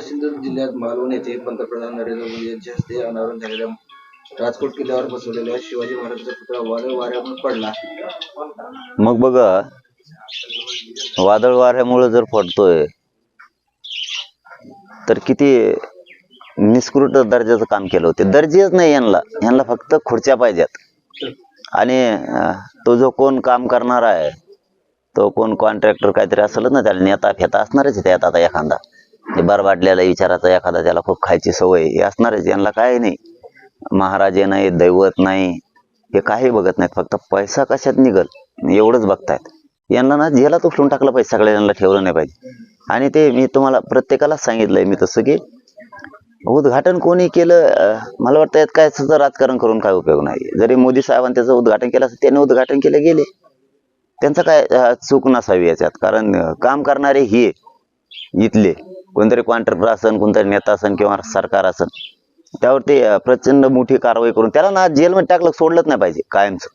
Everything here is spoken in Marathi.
सिंधुदुर्ग जिल्ह्यात मालवण येथे पंतप्रधान नरेंद्र मोदी यांच्या हस्ते अनावरण झालेल्या राजकोट किल्ल्यावर बसवलेल्या शिवाजी महाराजांचा पुतळा वादळ वाऱ्यामुळे पडला. मग बघा वादळ वाऱ्यामुळे जर पडतोय तर किती निष्कृत दर्जाचं काम केलं होते. दर्जेच नाही यांना. यांना फक्त खुर्च्या पाहिजेत. आणि तो जो कोण काम करणार आहे तो कोण कॉन्ट्रॅक्टर काहीतरी असेलच ना त्याला नेता फेता असणारच त्यात आता एखादा. हे बरबाटलेला विचाराचा एखादा त्याला खूप खायची सवय हे असणारच यांना काय नाही. महाराजे नाही दैवत नाही हे काही बघत नाहीत. फक्त पैसा कशात निघल? एवढंच बघतायत. यांना ना जेलात उचलून टाकलं पाहिजे सगळ्या यांना ठेवलं नाही पाहिजे. आणि ते मी तुम्हाला प्रत्येकालाच सांगितलंय मी तसं की उद्घाटन कोणी केलं मला वाटतं यात काय सुद्धा राजकारण करून काय उपयोग नाही. जरी मोदी साहेबांनी त्याचं उद्घाटन केलं असं त्यांनी उद्घाटन केलं गेले. त्यांचं काय चूक नसावी याच्यात. कारण काम करणारे हे इथले कोणतरी कॉन्ट्रॅक्टर असन कोणतरी नेता असन किंवा सरकार असन त्यावर ते प्रचंड मोठी कारवाई करून त्याला ना जेलमध्ये टाकलं सोडलंच नाही पाहिजे कायमचं.